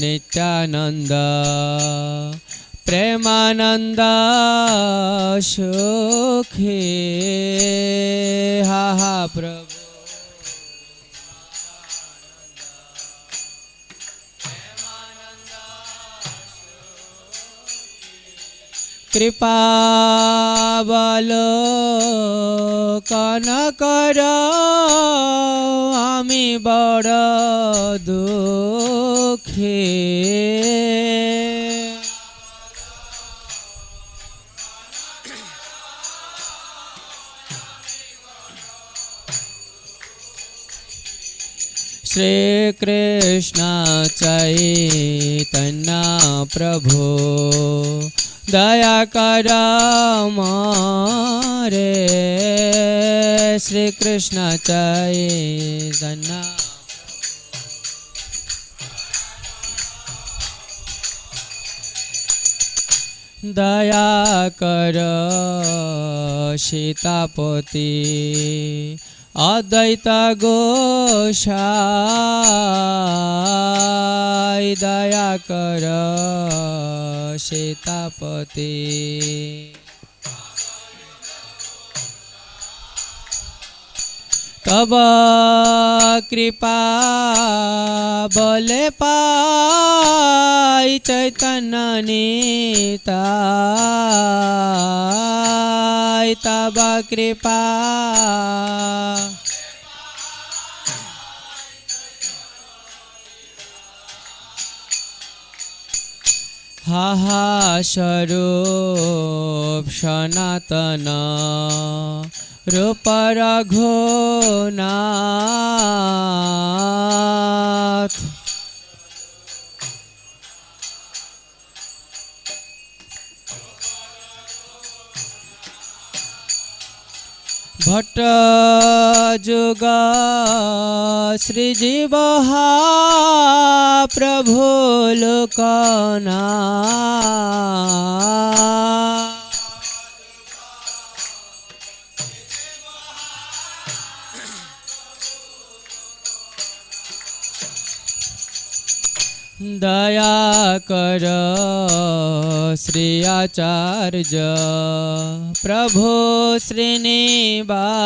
नित्यानंद प्रेमानंद सुखे हा हा प्र কৃপা বল কন কর আমি বড় দুঃখে। শ্রীকৃষ্ণ চৈতন্য दया कर मे श्रीकृष्णचय जना दया सीतापोती। অদ্বৈত গোসাই দয়া কর সীতাপতি তব কৃপা বলে পাই চৈতন্য নিতাই। তব কৃপা হাহা স্বরূপ সনাতন। রূপ রঘুনাথ ভট্ট যুগ শ্রীজীব প্রভু লোকনা দয়া কর শ্রী আচার্য প্রভু শ্রীনিবাস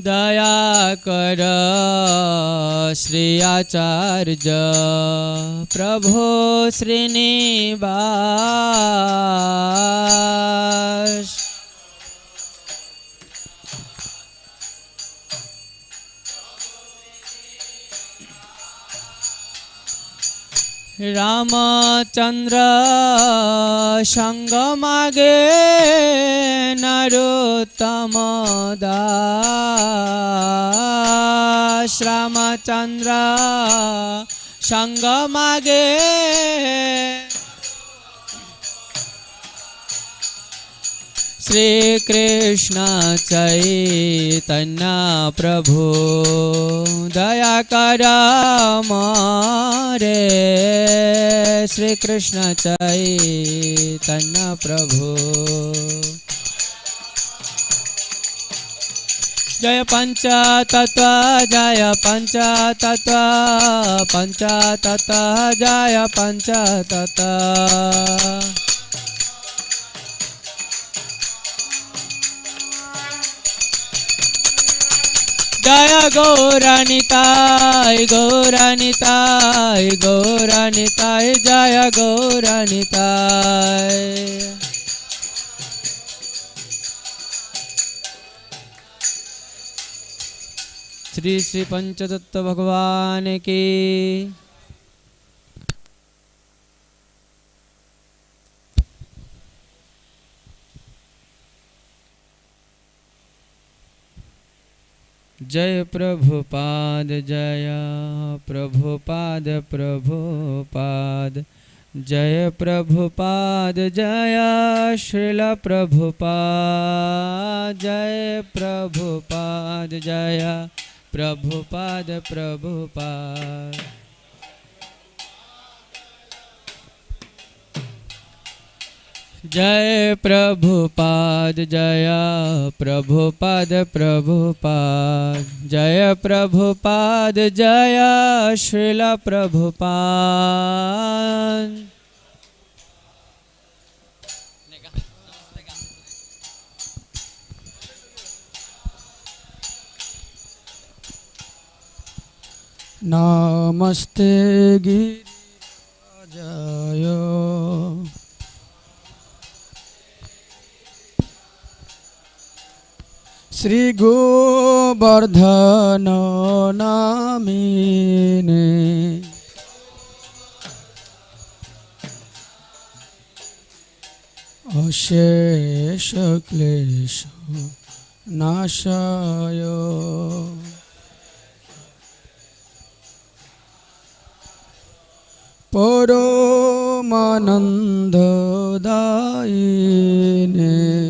দয়া কর শ্রী আচার্য প্রভু শ্রীনিবাস रामचंद्र रामचन्द्र सङ्गमागे नरोत्तमदास रामचन्द्र सङ्गमागे রামচন্দ্র সঙ্গ মাগে শ্রীকৃষ্ণ চৈতন্য প্রভু দয়া কর মারে শ্রীকৃষ্ণ চৈতন্য প্রভু জয় পঞ্চ তত্ত্ব জয় পঞ্চ তত্ত্ব পঞ্চ তত্ত্ব জয় পঞ্চ তত্ত্ব জয় গৌরানিতাই গৌরানিতাই গৌরানিতাই জয় গৌরানিতাই শ্রী শ্রী जय प्रभुपाद जय प्रभुपाद प्रभुपाद जय प्रभुपाद जय श्रील प्रभुपाद जय प्रभुपाद जय प्रभुपाद प्रभुपाद जय प्रभुपाद जय प्रभुपाद प्रभुपाद जय प्रभुपाद जय श्रील प्रभुपाद नमस्ते गिरिराजाय। শ্রীগোবর্ধন নামিনে। অশেষ ক্লেশ নাশায়। পরমানন্দদায়িনে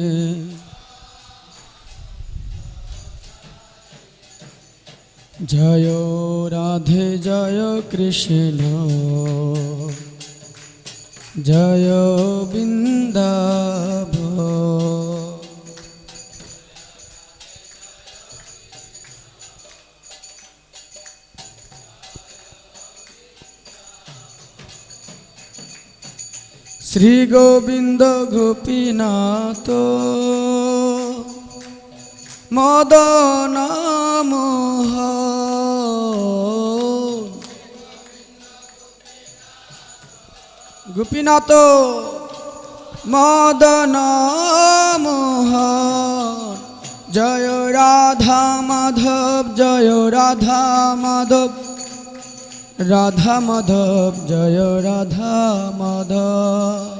জয় রাধে জয় কৃষ্ণ। জয় বৃন্দাব শ্রী গোবিন্দ গোপীনাথ। মদন মোহ। গোপীনাথ মদন মোহ। জয় রাধা মাধব, জয় রাধা মাধব। রাধা মাধব, জয় রাধা মাধব।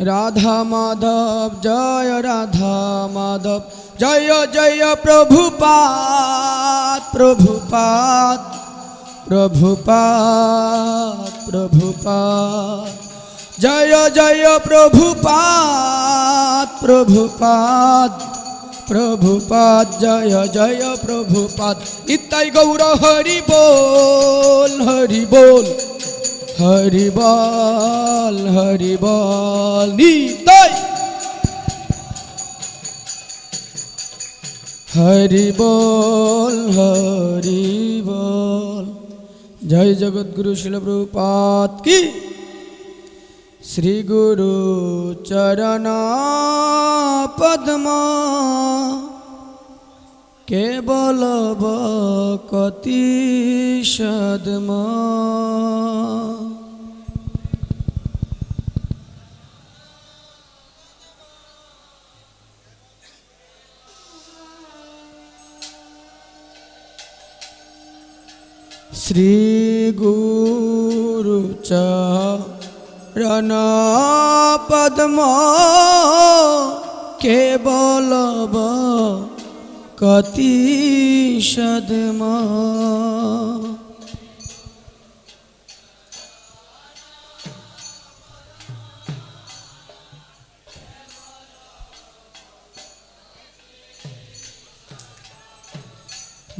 রাধা মাধব জয় রাধা মাধব জয় জয় প্রভুপাত প্রভুপাত প্রভুপাত প্রভুপাত জয় জয় প্রভুপাত প্রভুপাত প্রভুপাত জয় জয় প্রভুপাত নিতাই গৌর হরি বল হরি বল হরি বল হরি বল নিতাই। হরি বল হরি বল জয় জগৎগুরু শিল প্রভুপাত কি? শ্রী গুরু চরণ পদ্ম কেবল কতি সদম। শ্রী গুরু চরণ পদ্ম কেবল কতি সদম।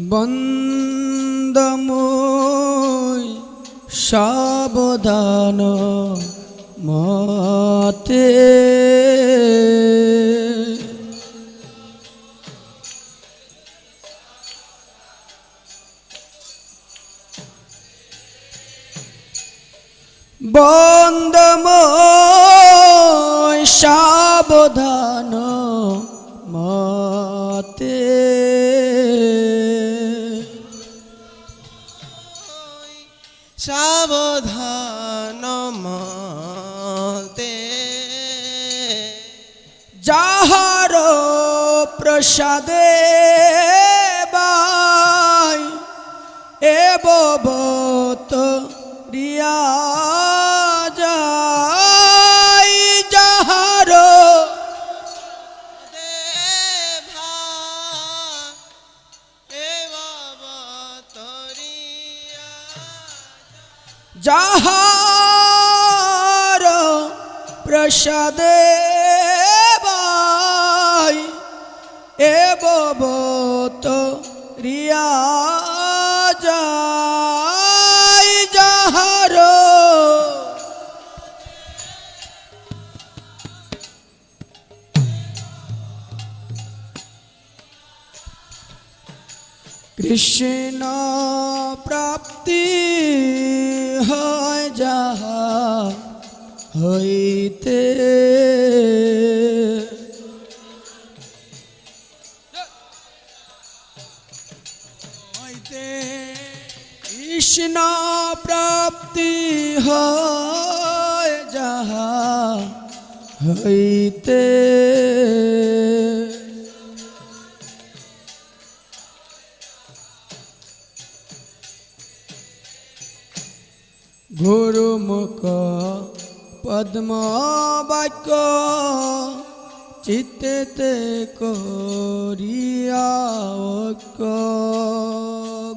বন্দময় সাবধান মতে। বন্দময় সাবধান মতে। সাবধান মতে। যাহার প্রসাদে বাই এবত রিয়া সাদে ভাই এ ববত রিয়া যায় যাহার। কৃষ্ণ প্রাপ্তি হয় যাহা হইতে কৃষ্ণ প্রাপ্তি হয় যাহা হইতে পদ্ম বাক্য চিত্তেতে করিয়া ঐক্য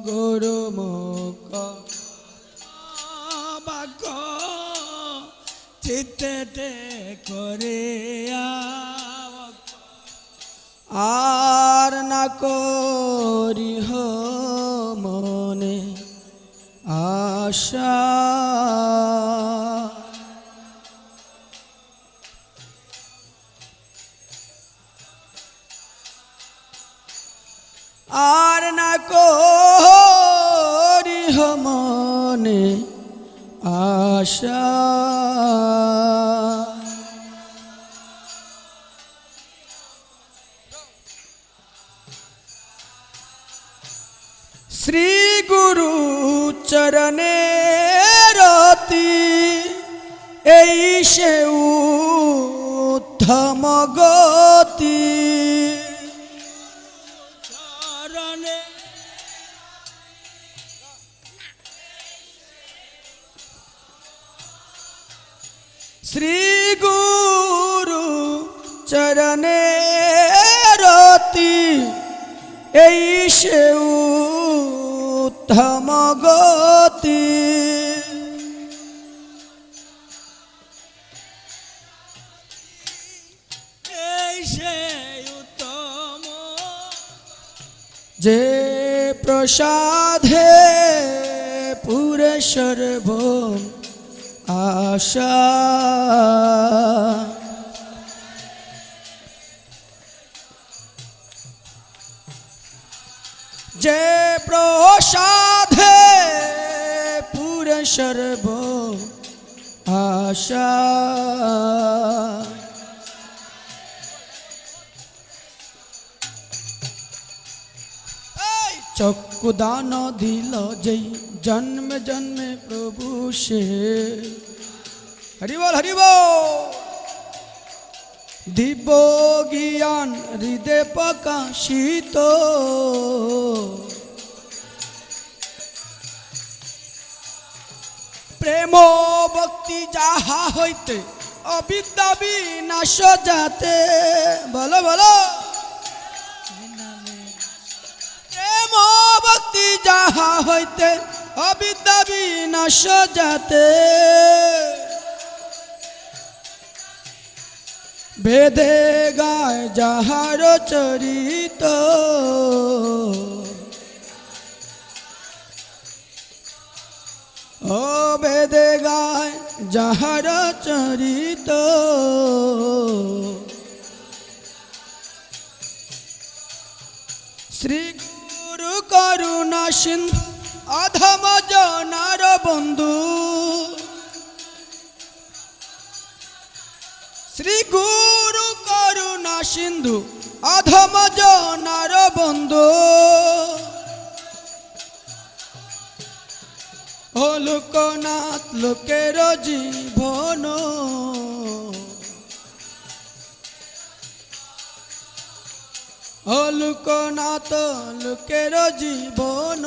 গুরুমুখ বাক্য চিত্তেতে করিয়া। আর না করিহ মনে আশা আর না করিহ মনে আশা। শ্রী গুরু চরণে রতি এই সে উত্তম গতি। শ্রী গুরু চরণে রতি এই সে উত্তম গতি। যে প্রসাদে পুরে সর্ব আশা। যে প্রসাদে পুরে সর্ব আশা। চক্ষু দান দিল যেই জন্ম, জন্মে প্রভু সে। হরিবল হরিবল। দিব্য জ্ঞান হৃদয় প্রকাশিত। প্রেম ভক্তি যাহা হইতে, অবিদ্যা বিনাশ যাতে। বলো বলো। প্রেম ভক্তি যাহা হইতে অবিদ্যা বিনাশ যাতে বেদে গায় যাহার চরিত ও বেদে গায় যাহার চরিত শ্রী গুরু করুণা সিন্ধু অধম জনার বন্ধু। শ্রী গুরু করুণা সিন্ধু, অধম জনার বন্ধু। ও লোকনাথ, লোকের জীবন। ও লোকনাথ, লোকের জীবন।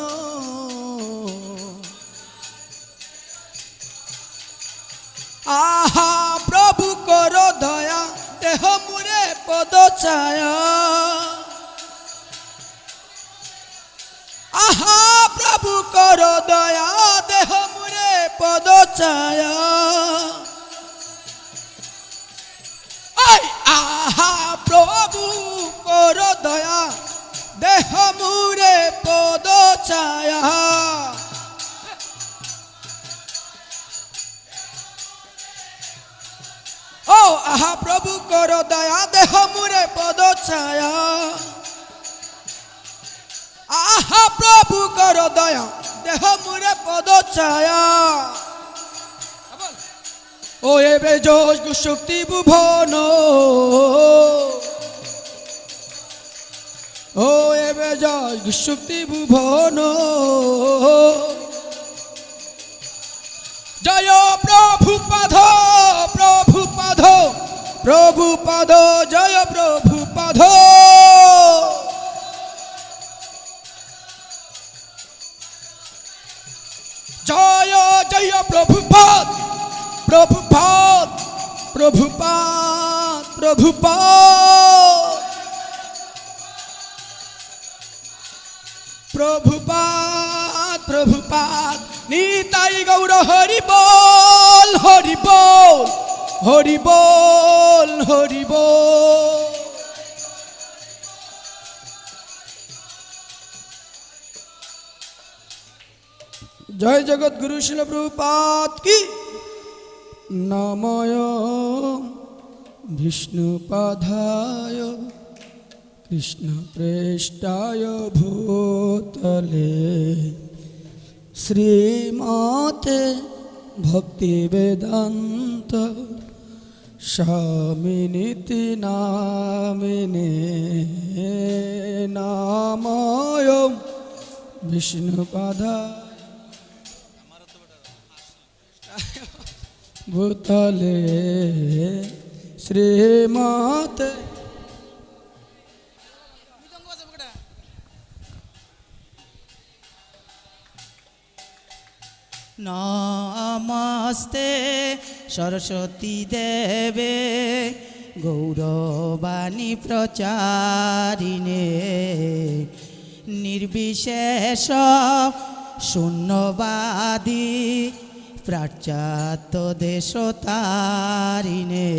আহা, প্রভু কর দয়া, দেহ মুরে পদ ছায়া আহা, প্রভু কর দয়া, দেহ মুরে পদ ছায়া আহা, প্রভু কর দয়া, দেহ মুরে পদ ছায়া ও আহা প্রভু কর দয়া, দেহ মুরে পদ ছায়া। আহা মহাপ্রভু কর দয়া, দেহ মুরে পদ ছায়া। ও এবে যোগ শক্তি ভুবন। ও এবে যোগ শক্তি ভুবন। জয় প্রভু প্রভু পাধ প্রভু পাধ জয় প্রভু পাধ জয় জয় প্রভু পাদ প্রভু পাদ প্রভু পাদ প্রভু পাদ। প্রভু পাদ প্রভু পাদ, নিতাই গৌর হরি বল। হরি বল হরি বল। জয় জগৎ গুরু শিল প্রভুপাত কি? নময় বিষ্ণুপাধায় কৃষ্ণ প্রেষ্টায় ভূতলে। শ্রীমতে ভক্তি বেদান্ত স্বামিনীতি নামিনে নাময় বিষ্ণুপাধায় ভূতলে শ্রীমত নমস্তে সরস্বতী দেবে গৌরবাণী প্রচারিণে। নির্বিশেষ শূন্যবাদী প্রাচ্যাত দেশতারিণে।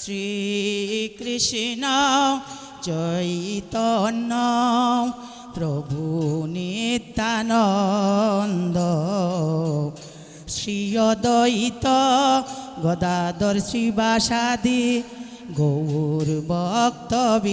শ্রী কৃষ্ণ চৈতন্য প্রভু নিত্যানন্দ শ্রী অদ্বৈত গদাধর শ্রীবাসাদি গৌর ভক্তবৃন্দ।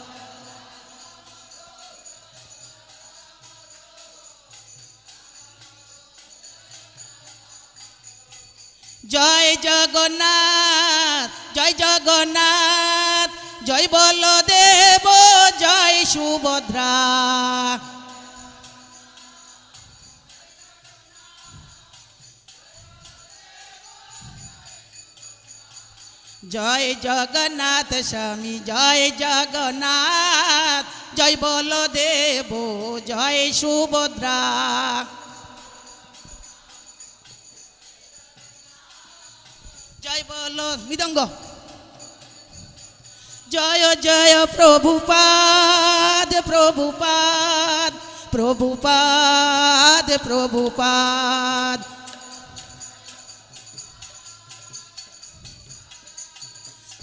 জয় জগন্নাথ জয় জগন্নাথ, জয় বলদেব, জয় সুভদ্রা। জয় জগন্নাথ স্বামী, জয় জগন্নাথ, জয় বলদেব, জয় সুভদ্রা। জয় বল, মৃদঙ্গ। জয় জয়, প্রভুপাদ প্রভুপাদ প্রভুপাদ প্রভুপাদ।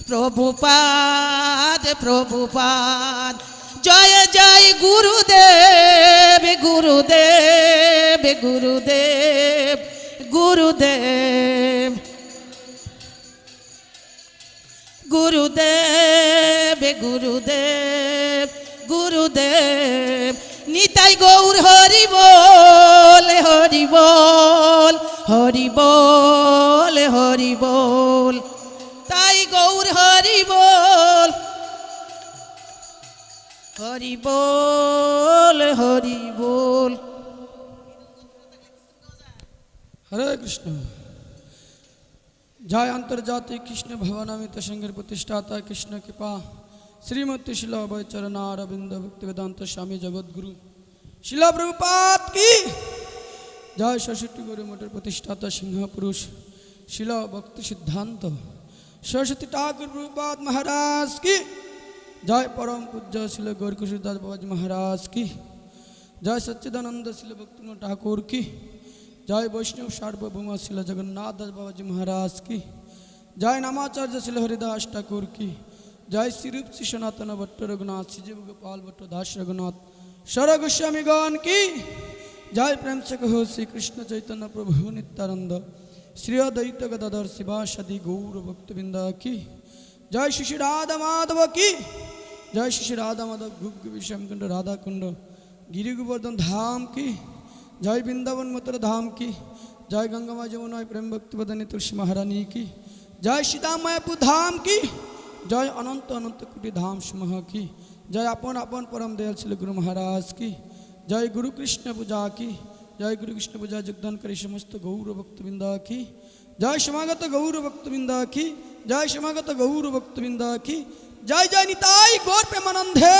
প্রভুপাদ প্রভুপাদ। জয় জয়, গুরুদেব গুরুদেব গুরুদেব গুরুদেব। গুরুদেব গুরুদেব গুরুদেব, নিতাই গৌর হরি বল হরি বল হরি বল হরি বল, তাই গৌর হরি বল হরি বল হরি বল। হরে কৃষ্ণ। জয় আন্তর্জাতিক কৃষ্ণ ভবনামিত সংঘের প্রতিষ্ঠাতা, কৃষ্ণ কৃপা, শ্রীমতী শিলা অভয় চরণারবিন্দ ভক্তি বেদান্ত স্বামী জগৎগুরু শিলা প্রভুপাত কি? জয় সরস্বতী গুরু মঠের প্রতিষ্ঠাতা সিংহ পুরুষ শিলা ভক্তি সিদ্ধান্ত। সরস্বতী ঠাকুর প্রভুপাত মহারাজ কি? জয় পরম পূজ্য শিল গৌরকিশোর দাস বাবাজি মহারাজ কি? জয় সচ্চিদানন্দ শিল ভক্তিম ঠাকুর কি? জয় বৈষ্ণব সার্বভৌম শিল জগন্নাথ দাস বাবাজি মহারাজ কি? জয় নামাচার্য শিল হরিদাস ঠাকুর কি? জয় শ্রীরূপ শ্রী সনাতন ভট্ট রঘুনাথ শ্রীজীব গোপাল ভট্ট দাস রঘুনাথ। সর গোস্বামীগণ কি? জয় প্রেম সে কহ শ্রীকৃষ্ণ চৈতন্য প্রভু নিত্যানন্দ। শ্রী অদ্বৈত গদাধর শিবাসাদি গৌর ভক্তবৃন্দ কি? জয় শিশু রাধা মাধব কি? জয় শিশু রাধা মাধব গুপ বিষমকুণ্ড রাধাকুণ্ড গিরি ধাম কি? জয় বৃন্দাবন মতর ধাম কি জয় গঙ্গামা যমুনায় প্রেম ভক্তিবদনী তুলসী মহারানী কি জয় সীতামায়াপুর ধাম কি জয় অনন্ত অনন্ত কোটি ধাম সমূহ কি জয় আপন আপন পরম দয়াল ছিল গুরু মহারাজ কি জয় গুরু কৃষ্ণ পূজা কি জয় গুরু কৃষ্ণ পূজা যোগদানকারী সমস্ত গৌর ভক্তবৃন্দ কি জয় সমাগত গৌর ভক্তবৃন্দ কি জয় সমাগত গৌর ভক্তবৃন্দ কি জয় জয় নিতাই গৌর প্রেমানন্দে